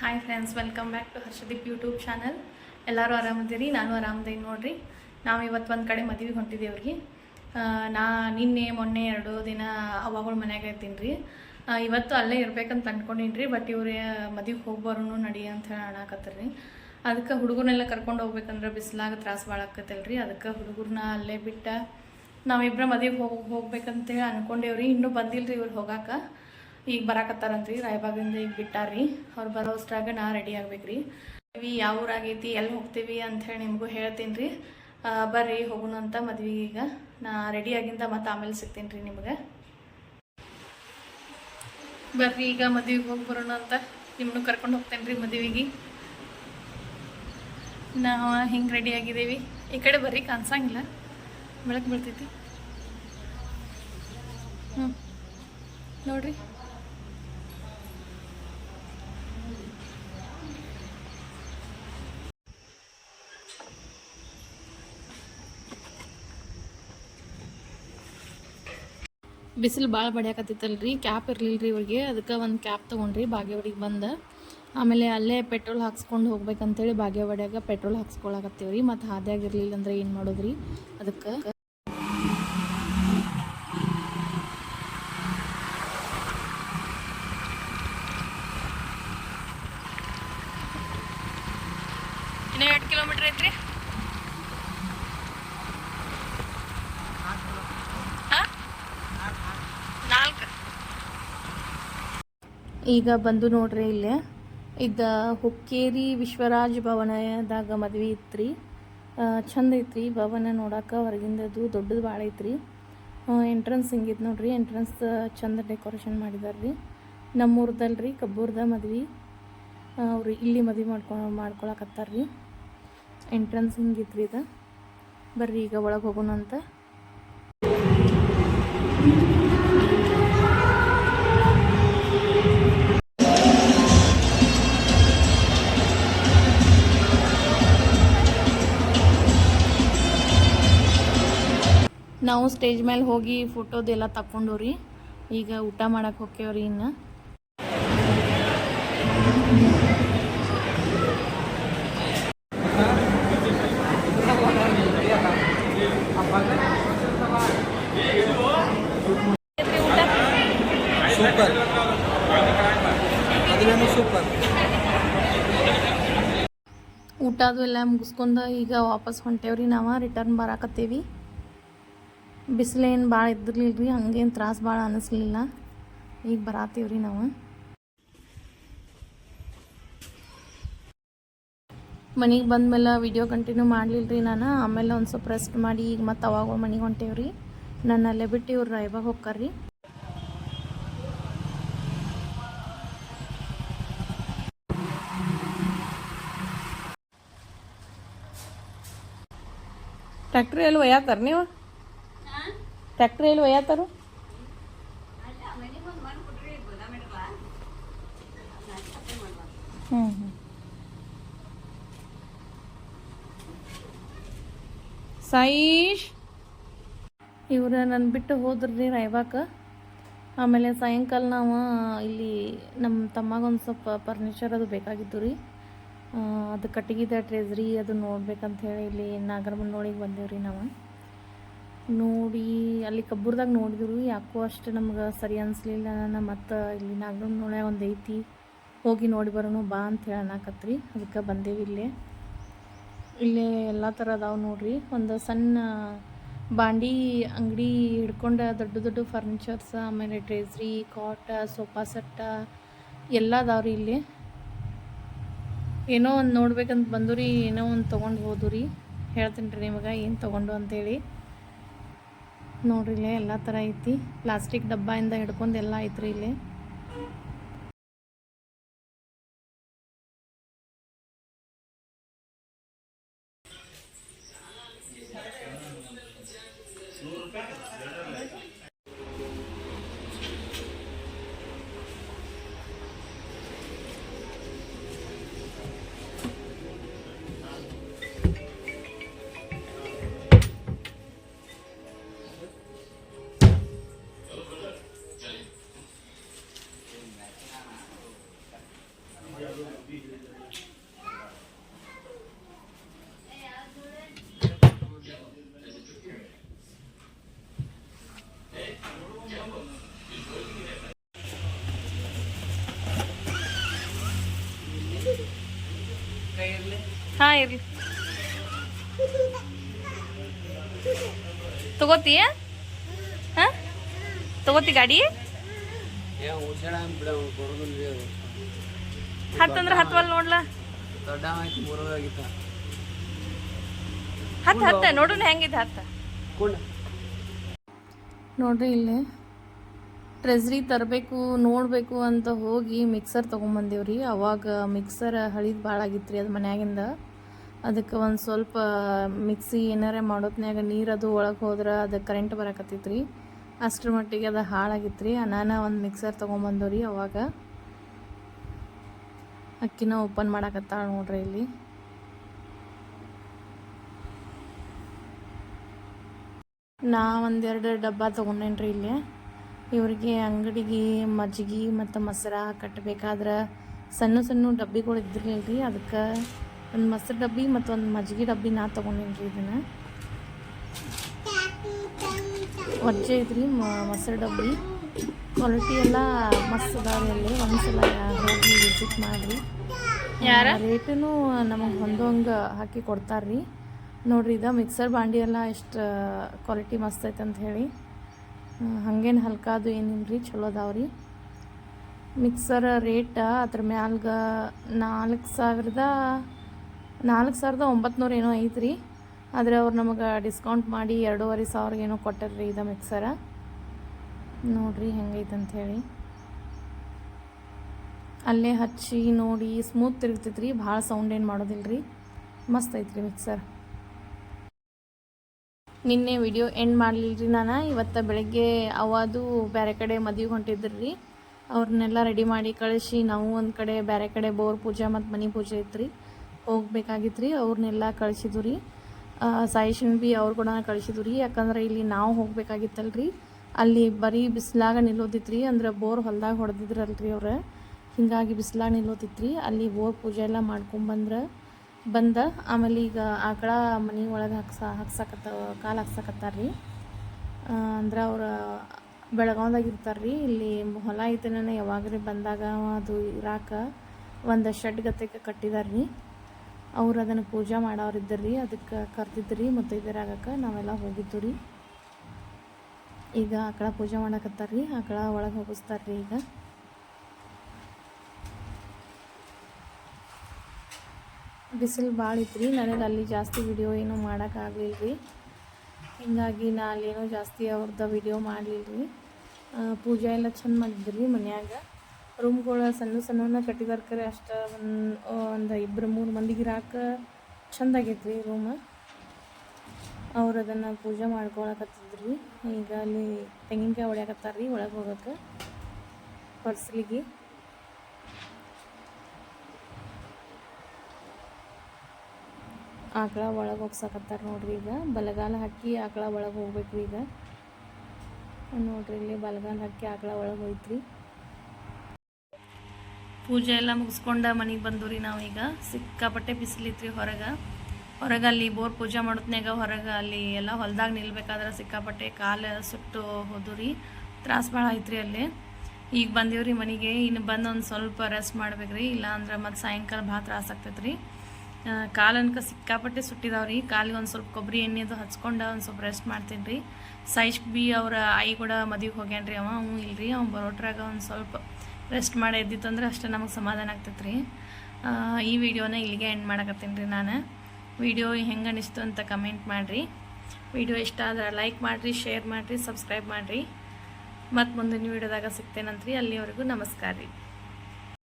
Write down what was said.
Hi friends welcome back to Harshadeep YouTube channel ಎಲ್ಲರೂ ಆರಾಮದಿರಿ? ನಾನು ಆರಾಮದೇನು ನೋಡ್ರಿ. ನಾವು ಇವತ್ತು ಒಂದು ಕಡೆ ಮದುವೆಗೆ ಆ, ನಾ ನಿನ್ನೆ ಮೊನ್ನೆ ಎರಡು ದಿನ ಅವಾಗಳು ಮನ್ಯಾಗ ಇರ್ತೀನಿ ರೀ ಇವತ್ತು ಅಲ್ಲೇ ಇರಬೇಕಂತ ಅಂದ್ಕೊಂಡಿನ್ರಿ ಬಟ್ ಇವರೇ ಮದುವೆಗೆ ಹೋಗ್ಬಾರೂ ನಡಿ ಅಂತ ಹೇಳಿ ಅನ್ನಕತ್ತಾರ ರೀ ಅದಕ್ಕೆ ಹುಡುಗರನ್ನೆಲ್ಲ ಕರ್ಕೊಂಡು ಹೋಗ್ಬೇಕಂದ್ರೆ ಬಿಸಿಲಾಗ ತ್ರಾಸ ಭಾಳ ಆಕತ್ತಲ್ಲ ರೀ ಅದಕ್ಕೆ ಹುಡುಗರನ್ನ ಅಲ್ಲೇ ಬಿಟ್ಟ ನಾವಿಬ್ಬರ ಮದುವೆಗೆ ಹೋಗಿ ಹೋಗ್ಬೇಕಂತೇಳಿ ಅನ್ಕೊಂಡೇವ್ರಿ. ಇನ್ನೂ ಬಂದಿಲ್ಲ ರೀ ಇವ್ರು ಹೋಗಾಕ. ಈಗ ಬರಾಕತ್ತಾರಂತ್ರಿ ರಾಯಬಾಗಿಂದ ಈಗ ಬಿಟ್ಟಾರ್ರಿ. ಅವ್ರು ಬರೋ ಅಷ್ಟ್ರಾಗ ನಾ ರೆಡಿ ಆಗ್ಬೇಕ್ರಿ. ಇವಿ ಯಾವ ಊರಾಗೈತಿ ಎಲ್ಲಿ ಹೋಗ್ತೀವಿ ಅಂಥೇಳಿ ನಿಮಗೂ ಹೇಳ್ತೀನಿ ರೀ ಬರ್ರಿ, ಹೋಗೋಣ ಅಂತ ಮದ್ವೆಗೆ ಈಗ. ನಾ ರೆಡಿ ಆಗಿಂದ ಮತ್ತೆ ಆಮೇಲೆ ಸಿಗ್ತೀನಿ ರೀ ನಿಮ್ಗೆ. ಬರ್ರಿ ಈಗ ಮದ್ವೆಗೆ ಹೋಗಿ ಬರೋಣ ಅಂತ. ನಿಮ್ಮನ್ನು ಕರ್ಕೊಂಡು ಹೋಗ್ತೇನೆ ರೀ ಮದುವೆಗೆ. ನಾವು ಹಿಂಗೆ ರೆಡಿ ಆಗಿದ್ದೀವಿ ಈ ಕಡೆ ಬರ್ರಿ, ಕಾಣಿಸಂಗಿಲ್ಲ. ಬೆಳಕು ಬೀಳ್ತೈತಿ. ಹ್ಞೂ ನೋಡ್ರಿ. ಬಿಸಿಲು ಭಾಳ ಬಡಿಯಾಕತ್ತಿತ್ತಲ್ರಿ ಕ್ಯಾಪ್ ಇರಲಿಲ್ಲ ರೀ ಇವ್ರಿಗೆ. ಅದಕ್ಕೆ ಒಂದು ಕ್ಯಾಪ್ ತೊಗೊಂಡ್ರಿ, ಬಾಗೇವಾಡಿಗೆ ಬಂದು. ಆಮೇಲೆ ಅಲ್ಲೇ ಪೆಟ್ರೋಲ್ ಹಾಕ್ಸ್ಕೊಂಡು ಹೋಗ್ಬೇಕಂತೇಳಿ ಬಾಗೇವಾಡ್ಯಾಗ ಪೆಟ್ರೋಲ್ ಹಾಕ್ಸ್ಕೊಳಕತ್ತೀವಿ ರೀ ಮತ್ತು ಹಾದ್ಯಾಗ ಇರಲಿಲ್ಲ ಅಂದ್ರೆ ಏನು ಮಾಡೋದ್ರಿ ಅದಕ್ಕೆ? ಇನ್ನೂ ಎರಡು ಕಿಲೋಮೀಟ್ರ್ ಐತ್ರಿ ಹಾಂ ನಾಲ್ಕು ಈಗ ಬಂದು ನೋಡ್ರಿ ಇಲ್ಲೇ. ಇದ್ದ ಹುಕ್ಕೇರಿ ವಿಶ್ವರಾಜ್ ಭವನದಾಗ ಮದುವೆ ಇತ್ತು ಚಂದ ಐತ್ರಿ. ಭವನ ನೋಡಕ್ಕೆ ಹೊರಗಿಂದದು ದೊಡ್ಡದು ಭಾಳ ಐತ್ರಿ. ಎಂಟ್ರೆನ್ಸ್ ಹಿಂಗಿತ್ತು ನೋಡ್ರಿ. ಎಂಟ್ರೆನ್ಸ್ ಚಂದ ಡೆಕೋರೇಷನ್ ಮಾಡಿದಾರ್ರಿ. ನಮ್ಮೂರ್ದಲ್ರಿ ಕಬ್ಬೂರ್ದ ಮದ್ವೆ. ಅವ್ರು ಇಲ್ಲಿ ಮದ್ವೆ ಮಾಡ್ಕೊ, ಮಾಡ್ಕೊಳಕತ್ತಾರ್ರಿ. ಎಂಟ್ರೆನ್ಸ್ ಹಿಂಗಿತ್ರಿ ಇದು. ಬರ್ರಿ ಈಗ ಒಳಗೆ ಹೋಗೋಣ ನಾವು ಸ್ಟೇಜ್ ಮೇಲೆ ಹೋಗಿ ಫೋಟೋದೆಲ್ಲ ತಕ್ಕೊಂಡವ್ರಿ ಈಗ ಊಟ ಮಾಡಕ್ಕೆ ಹೋಗ್ತೇವ್ರಿ ಇನ್ನು. ಸೂಪರ್. ಊಟ ಅದು ಎಲ್ಲ ಮುಗಿಸ್ಕೊಂಡು ಈಗ ವಾಪಸ್ ಹೊಂಟೇವ್ರಿ ನಾವು ರಿಟರ್ನ್ ಬರಾಕತ್ತೇವಿ. ಬಿಸಿಲೇನು ಭಾಳ ಇದ್ದಿರ್ಲಿಲ್ಲ ರೀ ಹಂಗೇನು ತ್ರಾಸ ಭಾಳ ಅನ್ನಿಸ್ಲಿಲ್ಲ ಈಗ ಬರಾತೀವ್ರಿ ನಾವು. ಮನೆಗೆ ಬಂದಮೇಲೆ ವಿಡಿಯೋ ಕಂಟಿನ್ಯೂ ಮಾಡಲಿಲ್ಲ ರೀ ನಾನು, ಆಮೇಲೆ ಒಂದು ಸ್ವಲ್ಪ ರೆಸ್ಟ್ ಮಾಡಿ ಈಗ ಮತ್ತೆ ಅವಾಗ ಮನೆಗೆ ಹೊಂಟೇವ್ರಿ. ನನ್ನ ಅಲ್ಲೇ ಬಿಟ್ಟು ಇವ್ರು ರಾಯಬಾಗ್ ರೀ ಟ್ಯಾಕ್ಟ್ರಿ ಎಲ್ಲಿ ಒಯ್ಯಾತಾರ ನೀವು? ಟ್ಯಾಕ್ಟ್ರಿ ಎಲ್ಲಿ ಒಯ್ಯತ್ತಾರು ಹ್ಞೂ ಹ್ಞೂ ಇವ್ರು ನನ್ನ ಬಿಟ್ಟು ಹೋದ್ರಿ ರಾಯ್ಬಾಕ. ಆಮೇಲೆ ಸಾಯಂಕಾಲ ನಾವು ಇಲ್ಲಿ ನಮ್ಮ ತಮ್ಮಗೆ ಒಂದು ಸ್ವಲ್ಪ ಫರ್ನಿಚರ್ ಅದು ಬೇಕಾಗಿತ್ತು ರೀ. ಅದು ಕಟ್ಟಿಗೆದ ಟ್ರೇಸ್ರಿ ಅದು ನೋಡ್ಬೇಕಂತ ಹೇಳಿ ಇಲ್ಲಿ ನಾಗರಮನ್ನೋಳಿಗೆ ಬಂದೇವ್ರಿ ನಾವು. ನೋಡಿ, ಅಲ್ಲಿ ಕಬ್ಬುರ್ದಾಗ ನೋಡಿದ್ರು, ಯಾಕೋ ಅಷ್ಟು ನಮ್ಗೆ ಸರಿ ಅನಿಸ್ಲಿಲ್ಲ ನಾನು ಮತ್ತು ಇಲ್ಲಿ ನಾಗರಮನ್ನೋಳ್ಯಾಗ ಒಂದು ಐತಿ ಹೋಗಿ ನೋಡಿ ಬರೋಣ, ಬಾ ಅಂತ ಹೇಳಿ ಅನ್ನಕತ್ರಿ. ಅದಕ್ಕೆ ಬಂದೇವಿ ಇಲ್ಲಿ. ಇಲ್ಲೇ ಎಲ್ಲ ಥರ ಅದಾವೆ ನೋಡ್ರಿ. ಒಂದು ಸಣ್ಣ ಬಾಂಡಿ ಅಂಗಡಿ ಹಿಡ್ಕೊಂಡು ದೊಡ್ಡ ದೊಡ್ಡ ಫರ್ನಿಚರ್ಸ್ ಆಮೇಲೆ ಟ್ರೇಸ್ರಿ ಕಾಟ ಸೋಫಾ ಸೆಟ್ಟ ಎಲ್ಲ ಅದಾವ್ರಿ ಇಲ್ಲಿ. ಏನೋ ಒಂದು ನೋಡ್ಬೇಕಂತ ಬಂದು ರೀ, ಏನೋ ಒಂದು ತೊಗೊಂಡು ಹೋದು ರೀ. ಹೇಳ್ತೀನಿ ರೀ ನಿಮಗೆ ಏನು ತೊಗೊಂಡು ಅಂತೇಳಿ. ನೋಡ್ರಿ ಇಲ್ಲೇ ಎಲ್ಲ ಥರ ಐತಿ. ಪ್ಲಾಸ್ಟಿಕ್ ಇಂದ ಹಿಡ್ಕೊಂಡು ಎಲ್ಲ ಐತ್ರಿ ಇಲ್ಲಿ. ಇರಲಿ. ತಗೋತೀಯ? ಹಾಂ? ತಗೋತಿ ಗಾಡಿ? ಹತ್ತಂದ್ರ ಹತ್ವಲ್ ನೋಡ್ಲ? ದೊಡ್ಡ ಆಯ್ತು ಮೂರೋದಾಗಿತ್ತ ಹತ್ತು ಹತ್ತ ನೋಡೋಣ ಹೆಂಗಿದೆ ಹತ್ತ. ನೋಡ್ರಿ ಇಲ್ಲಿ ಟ್ರೆಸ್ರಿ ತರಬೇಕು ನೋಡಬೇಕು ಅಂತ ಹೋಗಿ ಮಿಕ್ಸರ್ ತೊಗೊಂಬಂದೇವ್ರಿ. ಅವಾಗ ಮಿಕ್ಸರ್ ಹಳಿದು ಭಾಳ ಆಗಿತ್ತು ರೀ ಅದು ಮನ್ಯಾಗಿಂದ. ಅದಕ್ಕೆ ಒಂದು ಸ್ವಲ್ಪ ಮಿಕ್ಸಿ ಏನಾರ ಮಾಡೋತ್ನ್ಯಾಗ ನೀರು ಅದು ಒಳಗೆ ಹೋದ್ರೆ ಅದು ಕರೆಂಟ್ ಬರಕತ್ತೈತ್ರಿ. ಅಷ್ಟ್ರ ಮಟ್ಟಿಗೆ ಅದು ಹಾಳಾಗಿತ್ತು ರೀ ನಾನು ಒಂದು ಮಿಕ್ಸರ್ ತೊಗೊಂಬಂದವ್ರಿ ಅವಾಗ. ಅಕ್ಕಿನ ಓಪನ್ ಮಾಡಕತ್ತಾಳ ನೋಡ್ರಿ ಇಲ್ಲಿ. ನಾ ಒಂದೆರಡು ಡಬ್ಬ ತೊಗೊಂಡೇನ್ರಿ ಇಲ್ಲಿ. ಇವರಿಗೆ ಅಂಗಡಿಗೆ ಮಜ್ಜಿಗೆ ಮತ್ತು ಮೊಸರ ಕಟ್ಟಬೇಕಾದ್ರೆ ಸಣ್ಣ ಸಣ್ಣ ಡಬ್ಬಿಗಳು ಇದ್ದಿರಲಿಲ್ಲ ಅದಕ್ಕೆ ಒಂದು ಮೊಸರು ಡಬ್ಬಿ ಮತ್ತು ಒಂದು ಮಜ್ಜಿಗೆ ಡಬ್ಬಿ ನಾ ತೊಗೊಂಡೇನ್ರಿ ಇದನ್ನು. ಒಜ್ಜೆ ಐತ್ರಿ ಮೊಸರು ಡಬ್ಬಿ. ಕ್ವಾಲಿಟಿ ಎಲ್ಲ ಮಸ್ತ್ ಅದಾವೆ ಅಲ್ಲಿ. ಒಂದ್ಸಲ ಹೋಗಿ ವಿಸಿಟ್ ಮಾಡಿರಿ. ಯಾರ? ರೇಟೂ ನಮಗೆ ಹೊಂದೋಂಗೆ ಹಾಕಿ ಕೊಡ್ತಾರ್ರಿ. ನೋಡ್ರಿ ಇದು ಮಿಕ್ಸರ್ ಬಾಂಡಿ ಎಲ್ಲ ಎಷ್ಟು ಕ್ವಾಲಿಟಿ ಮಸ್ತ್ ಐತೆ ಅಂತ ಹೇಳಿ. ಹಂಗೇನು ಹಲ್ಕಾದು ಏನಿಲ್ಲ ರೀ ಚಲೋ ಅದಾವ್ರಿ. ಮಿಕ್ಸರ್ ರೇಟ ಅದ್ರ ಮ್ಯಾಲ್ಗ ನಾಲ್ಕು ಸಾವಿರದ ನಾಲ್ಕು ಸಾವಿರದ ಒಂಬತ್ನೂರು ಏನೋ ಐತ್ರಿ. ಆದರೆ ಅವ್ರು ನಮಗೆ ಡಿಸ್ಕೌಂಟ್ ಮಾಡಿ ಎರಡೂವರೆ ಸಾವಿರ ಏನೋ ಕೊಟ್ಟಾರ್ರಿ ಇದು ಮಿಕ್ಸರ ನೋಡಿರಿ ಹೆಂಗೈತೆ ಅಂತ ಹೇಳಿ ಅಲ್ಲೇ ಹಚ್ಚಿ ನೋಡಿ ಸ್ಮೂತ್ ತಿರುಗ್ತೈತ್ರಿ, ಭಾಳ ಸೌಂಡ್ ಏನು ಮಾಡೋದಿಲ್ಲ ರೀ ಮಸ್ತ್ ಐತ್ರಿ ಮಿಕ್ಸರ್ ನಿನ್ನೆ ವಿಡಿಯೋ ಎಂಡ್ ಮಾಡಲಿಲ್ಲ ರೀ ನಾನು, ಇವತ್ತು ಬೆಳಗ್ಗೆ ಅವಾದು ಬೇರೆ ಕಡೆ ಮದುವೆಗೆ ಹೊಂಟಿದ್ರು. ರೀ ಅವ್ರನ್ನೆಲ್ಲ ರೆಡಿ ಮಾಡಿ ಕಳಿಸಿ, ನಾವು ಒಂದು ಕಡೆ ಬೇರೆ ಕಡೆ ಬೋರ್ ಪೂಜೆ ಮತ್ತು ಮನೆ ಪೂಜೆ ಇತ್ತು ರೀ ಹೋಗ್ಬೇಕಾಗಿತ್ತು ರೀ ಅವ್ರನ್ನೆಲ್ಲ ಕಳಿಸಿದ್ವು ರೀ. ಸಾಯಿಶನ್ ಬಿ ಅವ್ರು ಕೂಡ ಕಳಿಸಿದ್ರು ರೀ. ಯಾಕಂದ್ರೆ ಇಲ್ಲಿ ನಾವು ಹೋಗ್ಬೇಕಾಗಿತ್ತಲ್ರಿ. ಅಲ್ಲಿ ಬರೀ ಬಿಸಿಲಾಗ ನಿಲ್ಲೋದಿತ್ತು ರೀ ಅಂದ್ರೆ ಬೋರ್ ಹೊಲ್ದಾಗ ಹೊಡೆದಿದ್ರಲ್ರಿ ಅವ್ರು. ಹಿಂಗಾಗಿ ಬಿಸಿಲಾಗ ನಿಲ್ಲೋದಿತ್ತು ರೀ ಅಲ್ಲಿ ಬೋರ್ ಪೂಜೆ ಎಲ್ಲ ಮಾಡ್ಕೊಂಬಂದ್ರೆ ಬಂದ, ಆಮೇಲೆ ಈಗ ಆಕಳ ಮನೆ ಒಳಗೆ ಹಾಕ್ಸ, ಹಾಕ್ಸಕತ್ತ, ಕಾಲು ಹಾಕ್ಸಕತ್ತಾರ ರೀ. ಅಂದ್ರೆ ಅವ್ರು ಬೆಳಗಾವ್ದಾಗ ಇರ್ತಾರೆ ರೀ. ಇಲ್ಲಿ ಹೊಲ ಐತನ ರೀ ಬಂದಾಗ ಅದು ಇರಾಕ ಒಂದು ಶೆಡ್ ಗತೆಗೆ ಕಟ್ಟಿದಾರೆ ರೀ. ಅವ್ರು ಅದನ್ನು ಪೂಜೆ ಮಾಡೋರಿದ್ದರು ರೀ ಅದಕ್ಕೆ ಕರ್ತಿದ್ರು ರೀ ಮತ್ತು ಇದರಾಗಕ್ಕೆ ನಾವೆಲ್ಲ ಹೋಗಿದ್ದು ರೀ ಈಗ ಆಕಳ ಪೂಜೆ ಮಾಡಕತ್ತಾರ ರೀ ಆಕಳ ಒಳಗೆ ಹೋಗಿಸ್ತಾರೆ ರೀ ಈಗ. ಬಿಸಿಲು ಭಾಳ ಇತ್ತು ರೀ ನನಗೆ ಅಲ್ಲಿ ಜಾಸ್ತಿ ವಿಡಿಯೋ ಏನೂ ಮಾಡೋಕ್ಕಾಗಲಿಲ್ಲ ರೀ ಹೀಗಾಗಿ ನಾ ಅಲ್ಲೇನೋ ಜಾಸ್ತಿ ಅವ್ರದ್ದು ವಿಡಿಯೋ ಮಾಡಲಿಲ್ಲ ರೀ ಪೂಜೆ ಎಲ್ಲ ಚೆಂದ ಮಾಡಿದ್ರಿ ಮನ್ಯಾಗ. ರೂಮ್ಗಳು ಸಣ್ಣ ಸಣ್ಣವನ್ನ ಕಟ್ಟಿದಾರ ಕರೆ ಅಷ್ಟು ಒಂದು ಒಂದು ಇಬ್ಬರು ಮೂರು ಮಂದಿಗೆ ಇರಾಕ ಚಂದ ಆಗೈತೆ ರೀ ರೂಮ್. ಅವ್ರು ಅದನ್ನು ಪೂಜೆ ಮಾಡ್ಕೊಳಕತ್ತಿದ್ರಿ. ಈಗ ಅಲ್ಲಿ ತೆಂಗಿನಕಾಯಿ ಹೊಡ್ಯಾಕತ್ತಾರ ರೀ ಒಳಗೆ ಹೋಗೋಕೆ ಪರ್ಸ್ಲಿಗೆ. ಆಕಳ ಒಳಗೆ ಹೋಗ್ಸಕತ್ತಾರ ನೋಡ್ರಿ ಈಗ. ಬಲಗಾಲ ಹಾಕಿ ಆಕಳ ಒಳಗೆ ಹೋಗ್ಬೇಕು ಈಗ. ನೋಡ್ರಿ ಇಲ್ಲಿ ಬಲಗಾಲ ಹಾಕಿ ಆಕಳ ಒಳಗೆ ಹೋಯ್ತ್ರಿ. ಪೂಜೆ ಎಲ್ಲ ಮುಗಿಸ್ಕೊಂಡ ಮನೆಗೆ ಬಂದು ರೀ ನಾವೀಗ ಸಿಕ್ಕಾಪಟ್ಟೆ ಬಿಸಿಲಿತ್ರಿ ಹೊರಗೆ. ಹೊರಗೆ ಅಲ್ಲಿ ಬೋರ್ ಪೂಜೆ ಮಾಡೋತ್ನಾಗ ಹೊರಗೆ ಅಲ್ಲಿ ಎಲ್ಲ ಹೊಲ್ದಾಗ ನಿಲ್ಬೇಕಾದ್ರೆ ಸಿಕ್ಕಾಪಟ್ಟೆ ಕಾಲು ಸುಟ್ಟು ಹೋದು ರೀ. ತ್ರಾಸ ಭಾಳ ಐತ್ರಿ ಅಲ್ಲಿ. ಈಗ ಬಂದೀವ್ರಿ ಮನೆಗೆ. ಇನ್ನು ಬಂದು ಒಂದು ಸ್ವಲ್ಪ ರೆಸ್ಟ್ ಮಾಡ್ಬೇಕ್ರಿ ಇಲ್ಲ ಅಂದ್ರೆ ಮತ್ತೆ ಸಾಯಂಕಾಲ ಭಾಳ ತ್ರಾಸ ಆಗ್ತೈತೆ ರೀ. ಕಾಲನ್ಕ ಸಿಕ್ಕಾಪಟ್ಟೆ ಸುಟ್ಟಿದಾವ್ರಿ ಕಾಲಿಗೆ ಒಂದು ಸ್ವಲ್ಪ ಕೊಬ್ಬರಿ ಎಣ್ಣೆ ಅದು ಹಚ್ಕೊಂಡು ಒಂದು ಸ್ವಲ್ಪ ರೆಸ್ಟ್ ಮಾಡ್ತೀನಿ ರೀ. ಸೈಶ್ ಬಿ ಅವರ ಐ ಕೂಡ ಮದುವೆ ಹೋಗ್ಯಾನ್ರಿ ಅವ. ಹ್ಞೂ ಇಲ್ರಿ. ಅವ್ನು ಬರೋಟ್ರಾಗ ಒಂದು ಸ್ವಲ್ಪ ರೆಸ್ಟ್ ಮಾಡಿ ಎದ್ದಿತ್ತಂದ್ರೆ ಅಷ್ಟೇ ನಮಗೆ ಸಮಾಧಾನ ಆಗ್ತೈತೆ ರೀ ಈ ವಿಡಿಯೋನ ಇಲ್ಲಿಗೆ ಎಂಡ್ ಮಾಡಕತ್ತೀನಿ ರೀ ನಾನು. ವಿಡಿಯೋ ಹೆಂಗೆ ಅನಿಸ್ತು ಅಂತ ಕಮೆಂಟ್ ಮಾಡಿರಿ. ವಿಡಿಯೋ ಇಷ್ಟ ಆದ್ರೆ ಲೈಕ್ ಮಾಡಿರಿ ಶೇರ್ ಮಾಡಿರಿ ಸಬ್ಸ್ಕ್ರೈಬ್ ಮಾಡಿರಿ. ಮತ್ತು ಮುಂದಿನ ವಿಡಿಯೋದಾಗ ಸಿಗ್ತೇನಂತ್ರಿ. ಅಲ್ಲಿವರೆಗೂ ನಮಸ್ಕಾರ ರೀ.